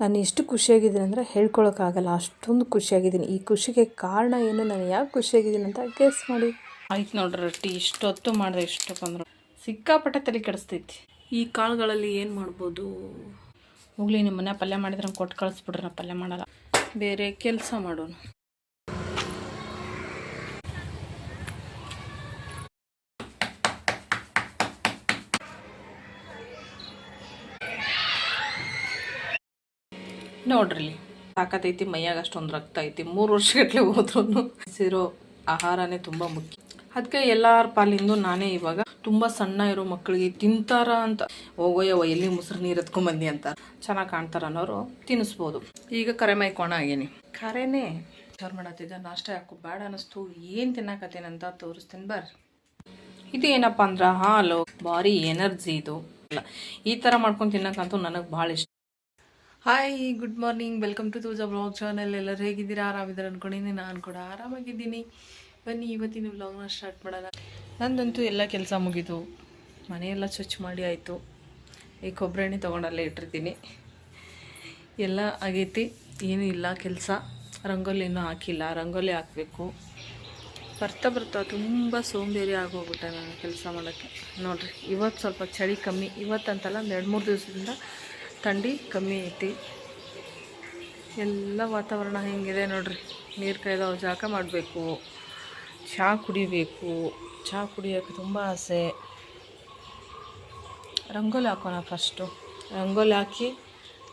ನಾನು ಎಷ್ಟು ಖುಷಿಯಾಗಿದ್ದೀನಿ ಅಂದರೆ ಹೇಳ್ಕೊಳಕ್ಕಾಗಲ್ಲ ಅಷ್ಟೊಂದು ಖುಷಿಯಾಗಿದ್ದೀನಿ. ಈ ಖುಷಿಗೆ ಕಾರಣ ಏನು? ನಾನು ಯಾಕೆ ಖುಷಿಯಾಗಿದ್ದೀನಿ ಅಂತ ಗೆಸ್ ಮಾಡಿ. ಆಯ್ತು ನೋಡ್ರಿ ರೊಟ್ಟಿ, ಇಷ್ಟೊತ್ತು ಮಾಡಿದೆ ಇಷ್ಟು ಬಂದರು. ಸಿಕ್ಕಾಪಟ್ಟೆ ತಲೆ ಕೆಡಿಸ್ತೈತಿ. ಈ ಕಾಳುಗಳಲ್ಲಿ ಏನು ಮಾಡ್ಬೋದು? ಹೋಗ್ಲಿ ನಿಮ್ಮ ಪಲ್ಯ ಮಾಡಿದ್ರೆ ಕೊಟ್ಟು ಕಳಿಸ್ಬಿಡ್ರಿ ನಾ ಪಲ್ಯ ಮಾಡಲ್ಲ. ಬೇರೆ ಕೆಲಸ ಮಾಡೋಣ ನೋಡ್ರಿ. ಸಾಕತೈತಿ ಮೈಯಾಗ ಅಷ್ಟೊಂದು ರಕ್ತ ಐತಿ. ಮೂರು ವರ್ಷಗಟ್ಲೆ ಹೋದ್ರೂ ಸಿರೋ ಆಹಾರನೇ ತುಂಬ ಮುಖ್ಯ. ಅದಕ್ಕೆ ಎಲ್ಲಾರ ಪಾಲಿಂದು ನಾನೇ ಇವಾಗ ತುಂಬ ಸಣ್ಣ ಇರೋ ಮಕ್ಕಳಿಗೆ ತಿಂತಾರ ಅಂತ. ಹೋಗೋಯವ ಎಲ್ಲಿ ಮೊಸರು ನೀರು ಎತ್ಕೊಂಬಂದಿ ಅಂತ. ಚೆನ್ನಾಗಿ ಕಾಣ್ತಾರ ಅನ್ನೋರು ತಿನ್ನಿಸ್ಬೋದು ಈಗ ಕರೆ ಮೈಕೋಣ ಆಗೇನಿ. ಕರೆನೇ. ವಿಚಾರ ಮಾಡತ್ತಿದ್ದ ನಾಷ್ಟ ಯಾಕೋ ಬೇಡ ಅನ್ನಿಸ್ತು. ಏನು ತಿನ್ನಕತ್ತೇನಂತ ತೋರಿಸ್ತೀನಿ ಬರ್ರಿ. ಇದು ಏನಪ್ಪ ಅಂದ್ರೆ ಹಾಲು ಭಾರಿ ಎನರ್ಜಿ ಇದು. ಈ ಥರ ಮಾಡ್ಕೊಂಡು ತಿನ್ನಕ್ಕಂತೂ ನನಗೆ ಭಾಳ ಇಷ್ಟ. Hi good morning welcome to Tuja blog channel ಎಲ್ಲರೂ ಹೇಗಿದ್ದೀರಾ? ಆರಾಮಿದ್ದಾರೆ ಅನ್ಕೊಂಡಿದ್ದೀನಿ ನಾನು ಕೂಡ ಆರಾಮಾಗಿದ್ದೀನಿ. ಬನ್ನಿ, ಇವತ್ತಿನ ವ್ಲಾಗ್ನ ಸ್ಟಾರ್ಟ್ ಮಾಡೋಣ. ನಂದಂತೂ ಎಲ್ಲ ಕೆಲಸ ಮುಗೀತು ಮನೆಯೆಲ್ಲ ಸ್ವಚ್ಛ ಮಾಡಿ ಆಯಿತು. ಈ ಕೊಬ್ಬರಿ ಎಣ್ಣೆ ತೊಗೊಂಡಲ್ಲೇ ಇಟ್ಟಿರ್ತೀನಿ. ಎಲ್ಲ ಆಗೈತಿ. ಏನೂ ಇಲ್ಲ ಕೆಲಸ. ರಂಗೋಲಿ ಇನ್ನೂ ಹಾಕಿಲ್ಲ. ರಂಗೋಲಿ ಹಾಕಬೇಕು. ಬರ್ತಾ ಬರ್ತಾ ತುಂಬ ಸೋಂಬೇರಿ ಆಗೋಗ್ಬಿಟ್ಟೆ ನಾನು ಕೆಲಸ ಮಾಡೋಕ್ಕೆ. ನೋಡಿರಿ, ಇವತ್ತು ಸ್ವಲ್ಪ ಚಳಿ ಕಮ್ಮಿ. ಇವತ್ತಂತಲ್ಲ ಒಂದು ಎರಡು ಮೂರು ದಿವಸದಿಂದ ಥಂಡಿ ಕಮ್ಮಿ ಐತಿ. ಎಲ್ಲ ವಾತಾವರಣ ಹೆಂಗಿದೆ ನೋಡ್ರಿ. ನೀರು ಕಾಯ್ದವು ಜಾಕ ಮಾಡಬೇಕು. ಚಹಾ ಕುಡಿಬೇಕು. ಚಹಾ ಕುಡಿಯೋಕ್ಕೆ ತುಂಬ ಆಸೆ. ರಂಗೋಲಿ ಹಾಕೋಣ ಫಸ್ಟು ರಂಗೋಲಿ ಹಾಕಿ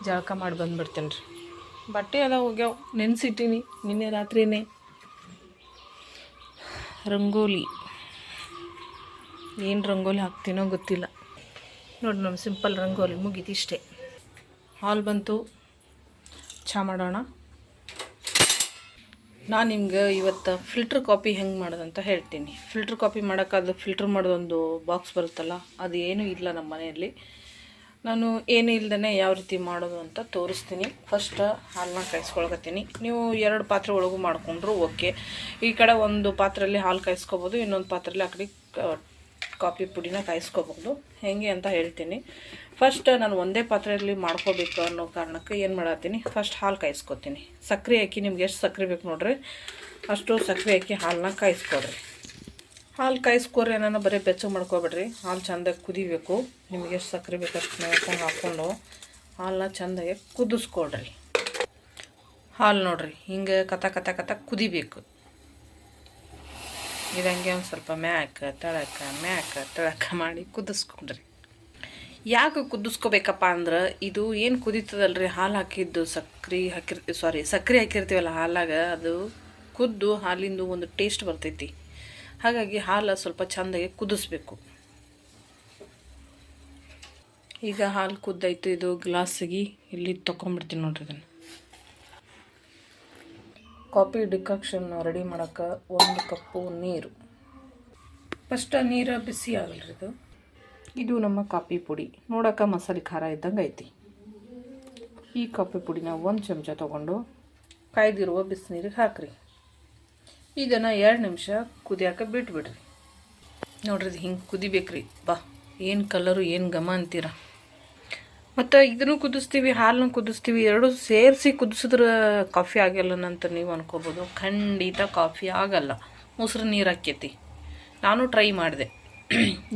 ಜಳಕ ಮಾಡಿ ಬಂದ್ಬಿಡ್ತೇನೆ ರೀ. ಬಟ್ಟೆ ಎಲ್ಲ ಹೋಗ್ಯಾವ ನೆನೆಸಿಟ್ಟಿನಿ ನಿನ್ನೆ ರಾತ್ರಿನೇ. ರಂಗೋಲಿ. ಏನು ರಂಗೋಲಿ ಹಾಕ್ತೀನೋ ಗೊತ್ತಿಲ್ಲ. ನೋಡಿ ನಮ್ಮ ಸಿಂಪಲ್ ರಂಗೋಲಿ ಮುಗೀತು ಇಷ್ಟೇ. ಹಾಲ್ ಬಂತು. ಚಹಾ ಮಾಡೋಣ. ನಾನು ನಿಮ್ಗೆ ಇವತ್ತು ಫಿಲ್ಟ್ರ್ ಕಾಪಿ ಹೆಂಗೆ ಮಾಡೋದಂತ ಹೇಳ್ತೀನಿ. ಫಿಲ್ಟ್ರ್ ಕಾಪಿ ಮಾಡೋಕ್ಕಾದ್ರೆ ಫಿಲ್ಟ್ರ್ ಮಾಡೋದೊಂದು ಬಾಕ್ಸ್ ಬರುತ್ತಲ್ಲ, ಅದು ಏನೂ ಇಲ್ಲ ನಮ್ಮ ಮನೆಯಲ್ಲಿ. ನಾನು ಏನು ಇಲ್ದೇ ಯಾವ ರೀತಿ ಮಾಡೋದು ಅಂತ ತೋರಿಸ್ತೀನಿ. ಫಸ್ಟ್ ಹಾಲನ್ನ ಕಾಯಿಸ್ಕೊಳ್ಕತ್ತೀನಿ. ನೀವು ಎರಡು ಪಾತ್ರೆ ಒಳಗೂ ಮಾಡಿಕೊಂಡ್ರು ಓಕೆ. ಈ ಕಡೆ ಒಂದು ಪಾತ್ರೆಯಲ್ಲಿ ಹಾಲು ಕಾಯಿಸ್ಕೊಬೋದು, ಇನ್ನೊಂದು ಪಾತ್ರೆಯಲ್ಲಿ ಆ ಕಡೆ ಕಾಫಿ ಪುಡಿನ ಕಾಯಿಸ್ಕೋಬಹುದು. ಹೇಗೆ ಅಂತ ಹೇಳ್ತೀನಿ. ಫಸ್ಟ್ ನಾನು ಒಂದೇ ಪಾತ್ರೆಯಲ್ಲಿ ಮಾಡ್ಕೋಬೇಕು ಅನ್ನೋ ಕಾರಣಕ್ಕೆ ಏನು ಮಾಡತ್ತೀನಿ? ಫಸ್ಟ್ ಹಾಲು ಕಾಯಿಸ್ಕೊತೀನಿ. ಸಕ್ಕರೆ ಹಾಕಿ ನಿಮ್ಗೆ ಎಷ್ಟು ಸಕ್ಕರೆ ಬೇಕು ನೋಡ್ರಿ. ಅಷ್ಟು ಸಕ್ಕರೆ ಹಾಕಿ ಹಾಲನ್ನ ಕಾಯಿಸ್ಕೊಡ್ರಿ. ಹಾಲು ಕಾಯಿಸ್ಕೊಡ್ರಿ ನಾನು ಬರೀ ಬೆಚ್ಚಗೆ ಮಾಡ್ಕೊಬೇಡ್ರಿ. ಹಾಲು ಚೆಂದಾಗಿ ಕುದಿಬೇಕು. ನಿಮ್ಗೆ ಎಷ್ಟು ಸಕ್ಕರೆ ಬೇಕು ಅಷ್ಟು ಹಾಕ್ಕೊಂಡು ಹಾಲನ್ನ ಚೆಂದಾಗಿ ಕುದಿಸ್ಕೊಡ್ರಿ. ಹಾಲು ನೋಡ್ರಿ, ಹಿಂಗೆ ಕತ ಕಥ ಕಥ ಕುದಿಬೇಕು. ಇದಂಗೆ ಒಂದು ಸ್ವಲ್ಪ ಮ್ಯಾಕ, ತಳಕ ಮ್ಯಾಕ, ತಳಕ ಮಾಡಿ ಕುದಿಸ್ಕೊಂಡ್ರಿ. ಯಾಕೆ ಕುದಿಸ್ಕೋಬೇಕಪ್ಪ ಅಂದ್ರೆ ಇದು ಏನು ಕುದೀತದಲ್ರಿ? ಹಾಲು ಹಾಕಿದ್ದು ಸಕ್ರೆ ಹಾಕಿರ್ತೀವಿ ಸಾರಿ ಸಕ್ಕರೆ ಹಾಕಿರ್ತೀವಲ್ಲ ಹಾಲಾಗ ಅದು ಕುದ್ದು ಹಾಲಿಂದು ಒಂದು ಟೇಸ್ಟ್ ಬರ್ತೈತಿ. ಹಾಗಾಗಿ ಹಾಲು ಸ್ವಲ್ಪ ಚೆಂದಾಗಿ ಕುದಿಸ್ಬೇಕು. ಈಗ ಹಾಲು ಕುದ್ದಾಯ್ತು, ಇದು ಗ್ಲಾಸಿಗೆ ಇಲ್ಲಿ ತೊಗೊಂಬಿಡ್ತೀನಿ ನೋಡ್ರಿ ಇದನ್ನು. ಕಾಫಿ ಡಿಕಾಕ್ಷನ್ ರೆಡಿ ಮಾಡೋಕ್ಕೆ ಒಂದು ಕಪ್ಪು ನೀರು. ಫಸ್ಟ್ ನೀರು ಬಿಸಿ ಆಗಲ್ರಿ ಇದು. ಇದು ನಮ್ಮ ಕಾಫಿ ಪುಡಿ. ನೋಡೋಕೆ ಮಸಾಲೆ ಖಾರ ಇದ್ದಂಗೆ ಐತಿ. ಈ ಕಾಫಿ ಪುಡಿನ ಒಂದು ಚಮಚ ತೊಗೊಂಡು ಕಾಯ್ದಿರುವ ಬಿಸಿನೀರಿಗೆ ಹಾಕ್ರಿ. ಇದನ್ನು ಎರಡು ನಿಮಿಷ ಕುದಿಯಾಕ ಬಿಟ್ಬಿಡ್ರಿ. ನೋಡ್ರಿ ಹಿಂಗೆ ಕುದಿಬೇಕ್ರಿ. ಬಾ, ಏನು ಕಲರು ಏನು ಘಮ ಅಂತೀರ? ಮತ್ತು ಇದನ್ನು ಕುದಿಸ್ತೀವಿ ಹಾಲನ್ನು ಕುದಿಸ್ತೀವಿ, ಎರಡು ಸೇರಿಸಿ ಕುದಿಸಿದ್ರೆ ಕಾಫಿ ಆಗಲ್ಲ ಅಂತ ನೀವು ಅನ್ಕೋಬೋದು. ಖಂಡಿತ ಕಾಫಿ ಆಗಲ್ಲ. ಮೊಸರು ನೀರು ಹಾಕೈತಿ. ನಾನು ಟ್ರೈ ಮಾಡಿದೆ.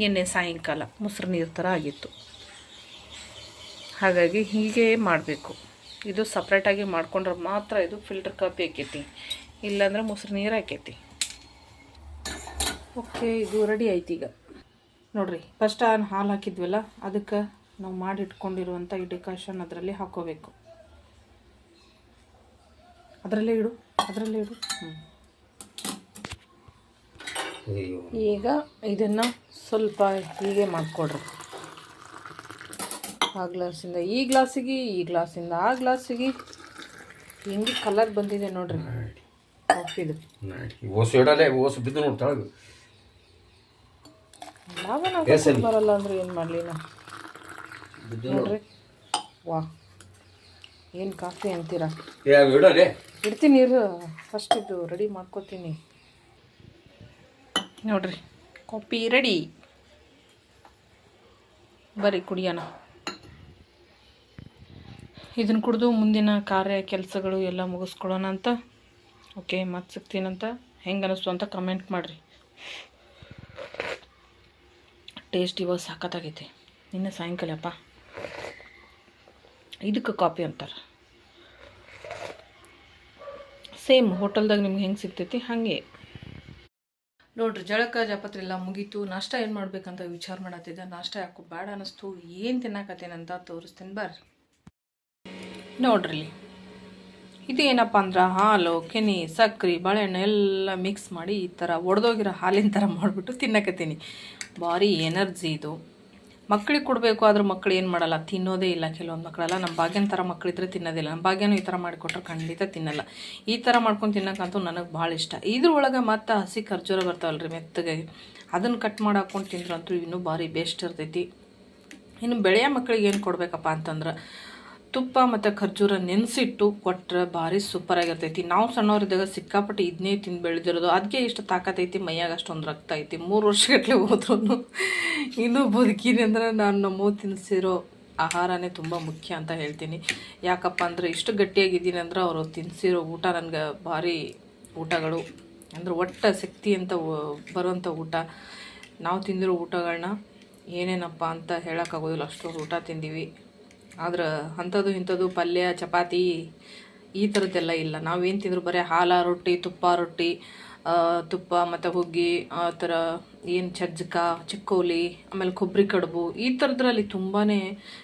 ನಿನ್ನೆ ಸಾಯಂಕಾಲ ಮೊಸರು ನೀರು ಥರ ಆಗಿತ್ತು. ಹಾಗಾಗಿ ಹೀಗೆ ಮಾಡಬೇಕು. ಇದು ಸಪ್ರೇಟಾಗಿ ಮಾಡ್ಕೊಂಡ್ರೆ ಮಾತ್ರ ಇದು ಫಿಲ್ಟರ್ ಕಾಫಿ ಹಾಕೈತಿ. ಇಲ್ಲಾಂದ್ರೆ ಮೊಸರು ನೀರು ಹಾಕೈತಿ. ಓಕೆ ಇದು ರೆಡಿ ಆಯ್ತು ಈಗ. ನೋಡಿರಿ ಫಸ್ಟ್ ಹಾಲು ಹಾಕಿದ್ವಲ್ಲ, ಅದಕ್ಕೆ ನಾವು ಮಾಡಿಟ್ಕೊಂಡಿರುವಂಥ ಈ ಡಿಕಾಷನ್ ಅದರಲ್ಲಿ ಹಾಕೋಬೇಕು. ಅದರಲ್ಲೇ ಇಡು ಅದರಲ್ಲೇ ಇಡು. ಈಗ ಇದನ್ನು ಸ್ವಲ್ಪ ಹೀಗೆ ಮಾಡಿಕೊಡ್ರಿ. ಆ ಗ್ಲಾಸಿಂದ ಈ ಗ್ಲಾಸಿಗೆ ಈ ಗ್ಲಾಸಿಂದ ಆ ಗ್ಲಾಸಿಗೆ. ಹೆಂಗೆ ಕಲರ್ ಬಂದಿದೆ ನೋಡ್ರಿ. ಕಾಫಿದು ಓಸು ಇಡಲೆ ಓಸು ಬಿದ್ದು ನೋಡಿ ಬರಲ್ಲ ಅಂದ್ರೆ ಏನು ಮಾಡಲಿ ನಾ ನೋಡ್ರಿ. ವಾ. ಏನು ಕಾಫಿ ಅಂತೀರಾ? ಇಡ್ತೀನಿ ನೀರು. ಫಸ್ಟ್ ಇದು ರೆಡಿ ಮಾಡ್ಕೋತೀನಿ. ನೋಡ್ರಿ. ಕಾಫಿ ರೆಡಿ ಬರ್ರಿ ಕುಡಿಯೋಣ. ಇದನ್ನು ಕುಡಿದು ಮುಂದಿನ ಕಾರ್ಯ ಕೆಲಸಗಳು ಎಲ್ಲ ಮುಗಿಸ್ಕೊಳ್ಳೋಣ ಅಂತ. ಓಕೆ ಮತ್ತೆ ಸಿಗ್ತೀನಂತ ಹೆಂಗೆ ಅನ್ನಿಸ್ತು ಅಂತ ಕಮೆಂಟ್ ಮಾಡಿರಿ. ಟೇಸ್ಟ್ ಇವಾಗ ಸಾಕತ್ತಾಗೈತೆ ನಿನ್ನೆ ಸಾಯಂಕಾಲಪ್ಪ. ಇದಕ್ಕೆ ಕಾಪಿ ಅಂತಾರೆ. ಸೇಮ್ ಹೋಟೆಲ್ದಾಗ ನಿಮ್ಗೆ ಹೆಂಗೆ ಸಿಗ್ತೈತಿ? ಹಾಗೆ. ನೋಡ್ರಿ, ಜಳಕ, ಜಾಪತ್ರೆ ಎಲ್ಲ ಮುಗೀತು. ನಾಷ್ಟ ಏನು ಮಾಡ್ಬೇಕಂತ ವಿಚಾರ ಮಾಡತ್ತಿದ್ದೆ. ನಾಷ್ಟ ಯಾಕೋ ಬೇಡ ಅನ್ನಿಸ್ತು ಏನು ತಿನ್ನಕತ್ತೇನಂತ ತೋರಿಸ್ತೀನಿ ಬರ್ರಿ. ನೋಡ್ರಿ ಇದು ಏನಪ್ಪ ಅಂದ್ರೆ ಹಾಲು, ಕೆನೆ ಸಕ್ಕರೆ ಬಾಳೆಹಣ್ಣು ಎಲ್ಲ ಮಿಕ್ಸ್ ಮಾಡಿ ಈ ಥರ ಒಡೆದೋಗಿರೋ ಹಾಲಿನ ಥರ ಮಾಡಿಬಿಟ್ಟು ತಿನ್ನಕತ್ತೀನಿ. ಭಾರಿ ಎನರ್ಜಿ ಇದು. ಮಕ್ಳಿಗೆ ಕೊಡಬೇಕು, ಆದರೂ ಮಕ್ಳು ಏನು ಮಾಡಲ್ಲ. ತಿನ್ನೋದೇ ಇಲ್ಲ ಕೆಲವೊಂದು ಮಕ್ಕಳೆಲ್ಲ ನಮ್ಮ ಭಾಗ್ಯನ ಥರ ಮಕ್ಕಳಿದ್ರೆ ತಿನ್ನೋದಿಲ್ಲ. ನಮ್ಮ ಭಾಗ್ಯನೂ ಈ ಥರ ಮಾಡಿಕೊಟ್ರೆ ಖಂಡಿತ ತಿನ್ನಲ್ಲ. ಈ ಥರ ಮಾಡ್ಕೊಂಡು ತಿನ್ನೋಕ್ಕಂತೂ ನನಗೆ ಭಾಳ ಇಷ್ಟ. ಇದ್ರೊಳಗೆ ಮತ್ತೆ ಹಸಿ ಖರ್ಜೂರ ಬರ್ತಾವಲ್ರಿ ಮೆತ್ತಗೆ. ಅದನ್ನು ಕಟ್ ಮಾಡಿ ಹಾಕ್ಕೊಂಡು ತಿಂದ್ರಂತೂ ಇನ್ನೂ ಭಾರಿ ಬೆಸ್ಟ್ ಇರ್ತೈತಿ. ಇನ್ನು ಬೆಳೆಯ ಮಕ್ಕಳಿಗೆ ಏನು ಕೊಡಬೇಕಪ್ಪ ಅಂತಂದ್ರೆ ತುಪ್ಪ ಮತ್ತು ಖರ್ಜೂರ ನೆನೆಸಿಟ್ಟು ಕೊಟ್ಟರೆ ಭಾರಿ ಸೂಪರ್ ಆಗಿರ್ತೈತಿ. ನಾವು ಸಣ್ಣವರಿದ್ದಾಗ ಸಿಕ್ಕಾಪಟ್ಟೆ ಇದನ್ನೇ ತಿಂದು ಬೆಳೆದಿರೋದು. ಅದಕ್ಕೆ ಇಷ್ಟು ತಾಕತ್ತೈತಿ ಮೈಯಾಗ ಅಷ್ಟೊಂದು ರಕ್ತ ಐತಿ. ಮೂರು ವರ್ಷಗಟ್ಟಲೆ ಹೋದ್ರೂ ಇನ್ನೂ ಬದುಕಿನಿ ಅಂದ್ರೆ ನಾನು ನಮ್ಮೂ ತಿನ್ನಿಸಿರೋ ಆಹಾರನೇ ತುಂಬ ಮುಖ್ಯ ಅಂತ ಹೇಳ್ತೀನಿ. ಯಾಕಪ್ಪ ಅಂದರೆ ಇಷ್ಟು ಗಟ್ಟಿಯಾಗಿದ್ದೀನಿ ಅಂದ್ರೆ ಅವರು ತಿನ್ನಿಸಿರೋ ಊಟ ನನಗೆ ಭಾರಿ ಊಟಗಳು. ಅಂದ್ರೆ ಒಟ್ಟ ಶಕ್ತಿ ಅಂತ ಬರುವಂಥ ಊಟ. ನಾವು ತಿಂದಿರೋ ಊಟಗಳನ್ನ ಏನೇನಪ್ಪ ಅಂತ ಹೇಳೋಕ್ಕಾಗೋದಿಲ್ಲ ಅಷ್ಟೊಂದು ಊಟ ತಿಂದೀವಿ. ಆದ್ರೆ ಅಂಥದ್ದು ಇಂಥದ್ದು ಪಲ್ಯ, ಚಪಾತಿ ಈ ಥರದ್ದೆಲ್ಲ ಇಲ್ಲ. ನಾವೇನು ತಿಂದ್ರು ಬರೀ ಹಾಲ, ರೊಟ್ಟಿ, ತುಪ್ಪ ರೊಟ್ಟಿ ತುಪ್ಪ ಮತ್ತು ಹುಗ್ಗಿ, ಆ ಥರ ಏನು ಚಜ್ಜಕ ಚಿಕ್ಕೋಲಿ, ಆಮೇಲೆ ಕೊಬ್ಬರಿ ಕಡುಬು ಈ ಥರದ್ರಲ್ಲಿ ತುಂಬಾ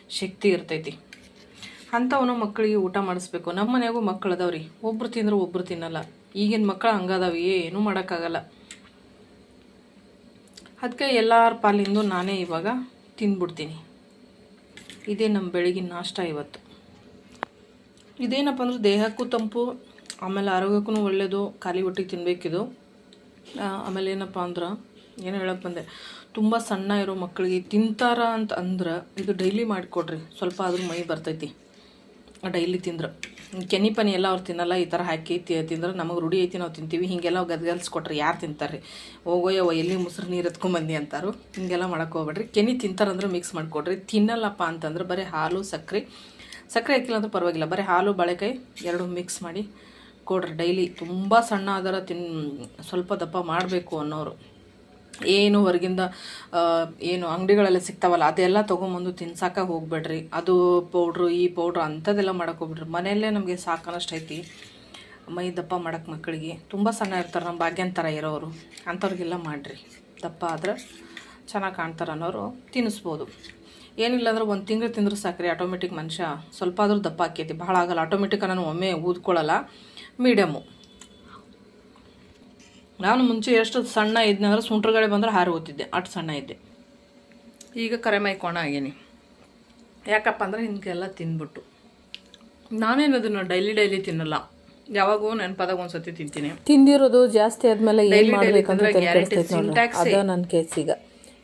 ಶಕ್ತಿ ಇರ್ತೈತಿ. ಅಂಥವನು ಮಕ್ಕಳಿಗೆ ಊಟ ಮಾಡಿಸ್ಬೇಕು. ನಮ್ಮ ಮನೆಯಾಗೂ ಮಕ್ಕಳು ಅದಾವ್ರಿ. ಒಬ್ರು ತಿಂದ್ರೆ ಒಬ್ರು ತಿನ್ನಲ್ಲ. ಈಗಿನ ಮಕ್ಕಳು ಹಂಗದಾವ, ಏನೂ ಮಾಡೋಕ್ಕಾಗಲ್ಲ. ಅದಕ್ಕೆ ಎಲ್ಲರ ಪಾಲಿಂದು ನಾನೇ ಇವಾಗ ತಿಂದ್ಬಿಡ್ತೀನಿ ಇದೇ ನಮ್ಮ ಬೆಳಗಿನ ನಾಷ್ಟ ಇವತ್ತು. ಇದೇನಪ್ಪ ಅಂದ್ರೆ ದೇಹಕ್ಕೂ ತಂಪು, ಆಮೇಲೆ ಆರೋಗ್ಯಕ್ಕೂ ಒಳ್ಳೆಯದು ಖಾಲಿ ಹೊಟ್ಟೆಗೆ ತಿನ್ನಬೇಕಿದು ಆಮೇಲೆ ಏನಪ್ಪ ಅಂದ್ರೆ, ಏನು ಹೇಳಕ್ಕೆ ಬಂದೆ, ತುಂಬ ಸಣ್ಣ ಇರೋ ಮಕ್ಕಳಿಗೆ ತಿಂತಾರ ಅಂತ ಅಂದ್ರೆ ಇದು ಡೈಲಿ ಮಾಡಿಕೊಡ್ರಿ, ಸ್ವಲ್ಪ ಆದರೂ ಮೈ ಬರ್ತೈತಿ ಡೈಲಿ ತಿಂದ್ರೆ. ಕೆನಿ ಪನಿ ಎಲ್ಲ ಅವ್ರು ತಿನ್ನಲ್ಲ, ಈ ಥರ ಹಾಕಿ ತಿಂದ್ರೆ ನಮಗೆ ರೂಢಿ ಐತಿ, ನಾವು ತಿಂತೀವಿ. ಹೀಗೆಲ್ಲ ಗದ್ಗಲ್ಸ್ಕೊಟ್ರೆ ಯಾರು ತಿಂತಾರೆ? ಹೋಗೋಯವ್ವ, ಎಲ್ಲಿ ಮೊಸರು ನೀರು ಎತ್ಕೊಂಬಂದಿ ಅಂತಾರು. ಹೀಗೆಲ್ಲ ಮಾಡಕ್ಕೆ ಹೋಗ್ಬೇಡ್ರಿ. ಕೆನಿ ತಿಂತಾರಂದ್ರೆ ಮಿಕ್ಸ್ ಮಾಡಿಕೊಡ್ರಿ. ತಿನ್ನಲ್ಲಪ್ಪ ಅಂತಂದ್ರೆ ಬರೀ ಹಾಲು ಸಕ್ಕರೆ ಸಕ್ಕರೆ ಹಾಕಿಲ್ಲ ಅಂದ್ರೆ ಪರವಾಗಿಲ್ಲ. ಬರೀ ಹಾಲು, ಬಾಳೆಕಾಯಿ ಎರಡು ಮಿಕ್ಸ್ ಮಾಡಿ ಕೊಡ್ರಿ. ಡೈಲಿ ತುಂಬ ಸಣ್ಣ ಆದರೆ ತಿನ್ ಸ್ವಲ್ಪ ದಪ್ಪ ಮಾಡಬೇಕು ಅನ್ನೋರು. ಏನು ಹೊರಗಿಂದ ಏನು ಅಂಗಡಿಗಳೆಲ್ಲ ಸಿಗ್ತಾವಲ್ಲ, ಅದೆಲ್ಲ ತೊಗೊಂಬಂದು ತಿನ್ಸಾಕ ಹೋಗ್ಬೇಡ್ರಿ. ಅದು ಪೌಡ್ರು, ಈ ಪೌಡ್ರು ಅಂಥದ್ದೆಲ್ಲ ಮಾಡಕ್ಕೆ ಹೋಗ್ಬೇಡ್ರಿ. ಮನೆಯಲ್ಲೇ ನಮಗೆ ಸಾಕನಷ್ಟು ಐತಿ. ಮೈ ದಪ್ಪ ಮಾಡಕ್ಕೆ ಮಕ್ಕಳಿಗೆ. ತುಂಬ ಸಣ್ಣ ಇರ್ತಾರೆ, ನಮ್ಮ ಭಾಗ್ಯನ ಥರ ಇರೋರು. ಅಂಥವ್ರಿಗೆಲ್ಲ ಮಾಡಿರಿ. ದಪ್ಪ ಆದ್ರೆ ಚೆನ್ನಾಗಿ ಕಾಣ್ತಾರೆ ಅನ್ನೋರು ತಿನ್ನಿಸ್ಬೋದು ಏನಿಲ್ಲ ಅಂದ್ರೆ ಒಂದು ತಿಂಗಳು ತಿಂದ್ರೆ ಸಾಕ್ರಿ ಆಟೋಮೆಟಿಕ್ ಮನುಷ್ಯ ಸ್ವಲ್ಪ ಆದರೂ ದಪ್ಪ ಆಕೈತಿ. ಭಾಳ ಆಗಲ್ಲ. ಆಟೋಮೆಟಿಕ್ ನಾನು ಒಮ್ಮೆ ಊದ್ಕೊಳ್ಳಲ್ಲ ಮೀಡಿಯಮ್ಮು ನಾನು ಮುಂಚೆ ಎಷ್ಟು ಸಣ್ಣ ಇದ್ದೆ ಅಂದ್ರೆ ಸುಂಟ್ರಗಡೆ ಬಂದ್ರೆ ಹಾರು ಓದ್ತಿದ್ದೆ ಅಷ್ಟು ಸಣ್ಣ ಇದ್ದೆ. ಈಗ ಕರೆ ಕೋಣ ಆಗೇನಿ. ಯಾಕಪ್ಪ ಅಂದ್ರೆ ಹಿಂಗೆಲ್ಲ ತಿಂದ್ಬಿಟ್ಟು ನಾನೇನು ಅದನ್ನು ಡೈಲಿ ಡೈಲಿ ತಿನ್ನಲ್ಲ. ಯಾವಾಗೂ ನೆನಪಾದಾಗ ಒಂದ್ಸತಿ ತಿಂತೀನಿ. ತಿಂದಿರೋದು ಜಾಸ್ತಿ ಆದ್ಮೇಲೆ ಏನ್ ಮಾಡ್ಬೇಕಂದ್ರೆ. ಅದ ನನ್ನ ಕೇಸ್ ಈಗ.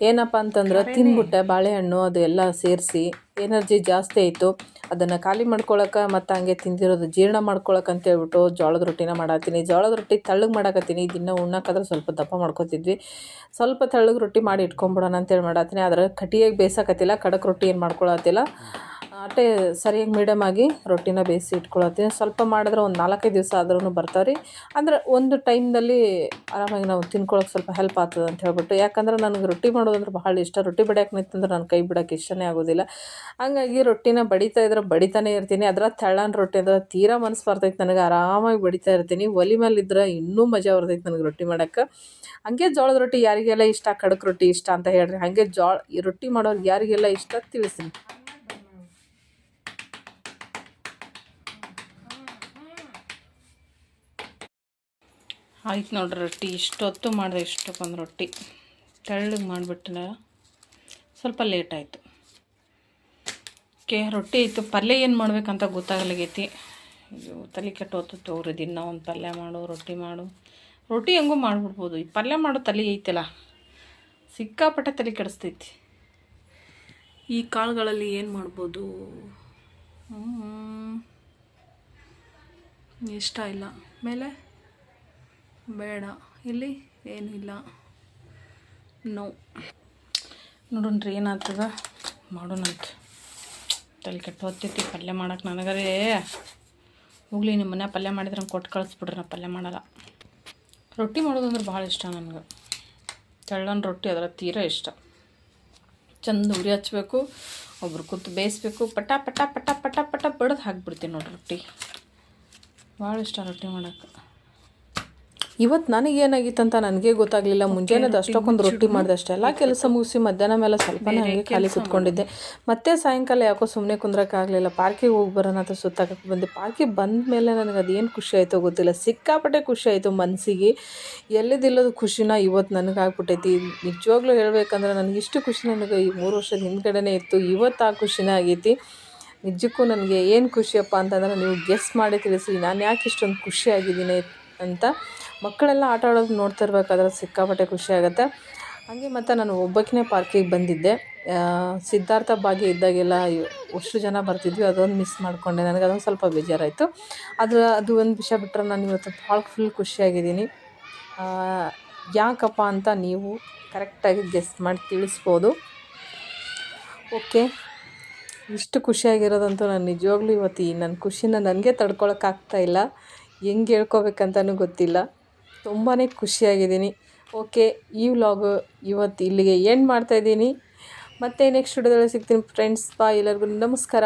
ಏನಪ್ಪ ಅಂತಂದ್ರೆ ತಿಂದ್ಬಿಟ್ಟೆ ಬಾಳೆಹಣ್ಣು ಅದು ಎಲ್ಲ ಸೇರಿಸಿ ಎನರ್ಜಿ ಜಾಸ್ತಿ ಆಯಿತು. ಅದನ್ನು ಖಾಲಿ ಮಾಡ್ಕೊಳಕ್ಕೆ ಮತ್ತು ಹಂಗೆ ತಿಂದಿರೋದು ಜೀರ್ಣ ಮಾಡ್ಕೊಳಕ್ಕೆ ಅಂತ ಹೇಳ್ಬಿಟ್ಟು ಜೋಳದ ರೊಟ್ಟಿನ ಮಾಡತ್ತೀನಿ. ಜೋಳದ ರೊಟ್ಟಿ ತಳ್ಳಗೆ ಮಾಡಾಕತ್ತೀನಿ. ದಿನ ಉಣ್ಣಕ್ಕಾದ್ರೆ ಸ್ವಲ್ಪ ದಪ್ಪ ಮಾಡ್ಕೊತಿದ್ವಿ. ಸ್ವಲ್ಪ ತಳ್ಳಗೆ ರೊಟ್ಟಿ ಮಾಡಿ ಇಟ್ಕೊಂಬಿಡೋಣ ಅಂತೇಳಿ ಮಾಡತ್ತೀನಿ. ಆದರೆ ಕಟಿಯಾಗಿ ಬೇಯಿಸಕತ್ತಿಲ್ಲ ಖಡಕ್ ರೊಟ್ಟಿ ಏನು ಮಾಡ್ಕೊಳತ್ತಿಲ್ಲ. ಅಷ್ಟೇ ಸರಿಯಾಗಿ ಮೀಡಿಯಮ್ ಆಗಿ ರೊಟ್ಟಿನ ಬೇಯಿಸಿ ಇಟ್ಕೊಳತ್ತೀನಿ. ಸ್ವಲ್ಪ ಮಾಡಿದ್ರೆ ಒಂದು ನಾಲ್ಕೈದು ದಿವಸ ಆದ್ರೂ ಬರ್ತಾವೆ ರೀ ಅಂದ್ರೆ ಒಂದು ಟೈಮ್ನಲ್ಲಿ ಆರಾಮಾಗಿ ನಾವು ತಿನ್ಕೊಳಕ್ಕೆ ಸ್ವಲ್ಪ ಹೆಲ್ಪ್ ಆಗ್ತದೆ ಅಂತ ಹೇಳ್ಬಿಟ್ಟು. ಯಾಕಂದ್ರೆ ನನಗೆ ರೊಟ್ಟಿ ಮಾಡೋದಂದ್ರೆ ಭಾಳ ಇಷ್ಟ. ರೊಟ್ಟಿ ಬಡಿಯಕ್ಕೆ ನಿಂತಂದ್ರೆ ನನ್ನ ಕೈ ಬಿಡೋಕೆ ಇಷ್ಟನೇ ಆಗೋದಿಲ್ಲ. ಹಂಗಾಗಿ ರೊಟ್ಟಿನ ಬಡಿತಾ ಇದ್ರೆ ಬಡಿತಾನೆ ಇರ್ತೀನಿ. ಅದ್ರ ತೆಳ್ಳನ ರೊಟ್ಟಿ ಅಂದ್ರೆ ತೀರಾ ಮನಸ್ಸು ಬರ್ತೈತೆ ನನಗೆ. ಆರಾಮಾಗಿ ಬಡಿತಾ ಇರ್ತೀನಿ. ಒಲಿ ಮೇಲೆ ಇದ್ರೆ ಇನ್ನೂ ಮಜಾ ಬರ್ತೈತೆ ನನಗೆ ರೊಟ್ಟಿ ಮಾಡೋಕ್ಕೆ ಹಂಗೆ ಜೋಳದ ರೊಟ್ಟಿ ಯಾರಿಗೆಲ್ಲ ಇಷ್ಟ ಕಡಕ್ ರೊಟ್ಟಿ ಇಷ್ಟ ಅಂತ ಹೇಳ್ರಿ. ಹಾಗೆ ಜೋಳ ರೊಟ್ಟಿ ಮಾಡೋರಿಗೆ ಯಾರಿಗೆಲ್ಲ ಇಷ್ಟ ತಿಳಿಸ್ರಿ. ಆಯ್ತು ನೋಡ್ರಿ ರೊಟ್ಟಿ. ಇಷ್ಟೊತ್ತು ಮಾಡಿದೆ ಇಷ್ಟಕ್ಕೊಂದು ರೊಟ್ಟಿ. ತೆಳ್ಳಗೆ ಮಾಡ್ಬಿಟ್ಟನ ಸ್ವಲ್ಪ ಲೇಟ್ ಆಯಿತು. ಓಕೆ ರೊಟ್ಟಿ ಆಯಿತು ಪಲ್ಯ ಏನು ಮಾಡಬೇಕಂತ ಗೊತ್ತಾಗಲಾಗೈತಿ. ಇದು ತಲೆ ಕೆಟ್ಟು ಹೊತ್ತು ತೋರಿ ದಿನ ಒಂದು ಪಲ್ಯ ಮಾಡು ರೊಟ್ಟಿ ಮಾಡು. ರೊಟ್ಟಿ ಹೆಂಗೂ ಮಾಡಿಬಿಡ್ಬೋದು. ಈ ಪಲ್ಯ ಮಾಡೋ ತಲೆ ಐತಲ್ಲ ಸಿಕ್ಕಾಪಟ್ಟೆ ತಲೆ ಕೆಡಿಸ್ತೈತಿ. ಈ ಕಾಳುಗಳಲ್ಲಿ ಏನು ಮಾಡ್ಬೋದು. ಇಷ್ಟ ಇಲ್ಲ. ಮೇಲೆ? ಬೇಡ. ಇಲ್ಲಿ. ಏನಿಲ್ಲ ನೋ ನೋಡೋಣ್ರಿ, ಏನಾಗ್ತದ? ಮಾಡೋಣಂತ. ತಲೆ ಕೆಟ್ಟು ಹೊತ್ತೈತಿ, ಪಲ್ಯ ಮಾಡೋಕೆ ನನಗರೇ. ಹೋಗ್ಲಿ, ನಿಮ್ಮ ಮನೆ ಪಲ್ಯ ಮಾಡಿದ್ರೆ ಕೊಟ್ಟು ಕಳಿಸ್ಬಿಡ್ರಿ ನಾ ಪಲ್ಯ ಮಾಡಲ್ಲ. ರೊಟ್ಟಿ ಮಾಡೋದಂದ್ರೆ ಭಾಳ ಇಷ್ಟ ನನಗೆ. ತೆಳ್ಳನ ರೊಟ್ಟಿ ಅದರ ತೀರಾ ಇಷ್ಟ. ಚಂದ ಉರಿ ಹಚ್ಬೇಕು, ಒಬ್ರು ಕೂತು ಬೇಯಿಸ್ಬೇಕು, ಪಟ ಪಟ ಪಟ ಪಟ ಪಟ ಬಡ್ದು ಹಾಕ್ಬಿಡ್ತೀನಿ ನೋಡಿ ರೊಟ್ಟಿ. ಭಾಳ ಇಷ್ಟ ರೊಟ್ಟಿ ಮಾಡೋಕ್ಕೆ ಇವತ್ತು ನನಗೇನಾಗಿತ್ತು ಅಂತ ನನಗೆ ಗೊತ್ತಾಗಲಿಲ್ಲ. ಮುಂಜಾನೆ ಅಷ್ಟಕ್ಕೊಂದು ರೊಟ್ಟಿ ಮಾಡಿದೆ ಅಷ್ಟೇ ಎಲ್ಲ ಕೆಲಸ ಮುಗಿಸಿ ಮಧ್ಯಾಹ್ನ ಮೇಲೆ ಸ್ವಲ್ಪ ಹಾಗೆ ಖಾಲಿ ಕುತ್ಕೊಂಡಿದ್ದೆ. ಮತ್ತೆ ಸಾಯಂಕಾಲ ಯಾಕೋ ಸುಮ್ಮನೆ ಕುಂದ್ರಕ್ಕಾಗಲಿಲ್ಲ. ಪಾರ್ಕಿಗೆ ಹೋಗಿ ಬರೋಣ ಅಂತ ಸುತ್ತಾಕಕ್ಕೆ ಬಂದೆ. ಪಾರ್ಕಿಗೆ ಬಂದ ಮೇಲೆ ನನಗೆ ಅದೇನು ಖುಷಿ ಆಯಿತೋ ಗೊತ್ತಿಲ್ಲ. ಸಿಕ್ಕಾಪಟ್ಟೆ ಖುಷಿ ಆಯಿತು ಮನಸ್ಸಿಗೆ ಎಲ್ಲಿದ್ದಿಲ್ಲದ ಖುಷಿನ ಇವತ್ತು ನನಗೆ ಆಗ್ಬಿಟ್ಟೈತಿ ನಿಜವಾಗ್ಲೂ ಹೇಳಬೇಕಂದ್ರೆ ನನಗೆ ಇಷ್ಟು ಖುಷಿ ನನಗೆ ಈ ಮೂರು ವರ್ಷದ ಹಿಂದ್ಗಡೆನೇ ಇತ್ತು. ಇವತ್ತು ಆ ಖುಷಿನೇ ಆಗೈತಿ. ನಿಜಕ್ಕೂ ನನಗೆ ಏನು ಖುಷಿಯಪ್ಪ ಅಂತಂದ್ರೆ ನೀವು ಗೆಸ್ ಮಾಡಿ ತಿಳಿಸಿ. ನಾನು ಯಾಕೆ ಇಷ್ಟೊಂದು ಖುಷಿಯಾಗಿದ್ದೀನಿ ಅಂತ ಮಕ್ಕಳೆಲ್ಲ ಆಟ ಆಡೋದು ನೋಡ್ತಾ ಇರ್ಬೇಕಾದ್ರೆ ಸಿಕ್ಕಾಪಟ್ಟೆ ಖುಷಿಯಾಗುತ್ತೆ ಹಾಗೆ ಮತ್ತು ನಾನು ಒಬ್ಬಾಕಿನೇ ಪಾರ್ಕಿಗೆ ಬಂದಿದ್ದೆ. ಸಿದ್ಧಾರ್ಥ ಭಾಗ್ಯ ಇದ್ದಾಗೆಲ್ಲ ಅಷ್ಟು ಜನ ಬರ್ತಿದ್ವಿ, ಅದೊಂದು ಮಿಸ್ ಮಾಡಿಕೊಂಡೆ. ನನಗೆ ಅದೊಂದು ಸ್ವಲ್ಪ ಬೇಜಾರಾಯಿತು. ಅದು ಅದು ಒಂದು ವಿಷಯ ಬಿಟ್ಟರೆ ನಾನು ಇವತ್ತು ಭಾಳ ಫುಲ್ ಖುಷಿಯಾಗಿದ್ದೀನಿ. ಯಾಕಪ್ಪ ಅಂತ ನೀವು ಕರೆಕ್ಟಾಗಿ ಗೆಸ್ ಮಾಡಿ ತಿಳಿಸ್ಬೋದು. ಓಕೆ ಇಷ್ಟು ಖುಷಿಯಾಗಿರೋದಂತೂ ನಾನು ನಿಜವಾಗ್ಲೂ ಇವತ್ತು ಈ ನನ್ನ ಖುಷಿನ ನನಗೆ ತಡ್ಕೊಳಕ್ಕಾಗ್ತಾ ಇಲ್ಲ. ಹೆಂಗೆ ಹೇಳ್ಕೊಬೇಕಂತನೂ ಗೊತ್ತಿಲ್ಲ. ತುಂಬಾ ಖುಷಿಯಾಗಿದ್ದೀನಿ. ಓಕೆ, ಈ ವ್ಲಾಗು ಇವತ್ತು ಇಲ್ಲಿಗೆ ಎಂಡ್ ಮಾಡ್ತಾಯಿದ್ದೀನಿ ಮತ್ತೆ ನೆಕ್ಸ್ಟ್ ವಿಡಿಯೋದಲ್ಲಿ ಸಿಗ್ತೀನಿ ಫ್ರೆಂಡ್ಸ್ ಬಾ ಎಲ್ಲರಿಗೂ. ನಮಸ್ಕಾರ.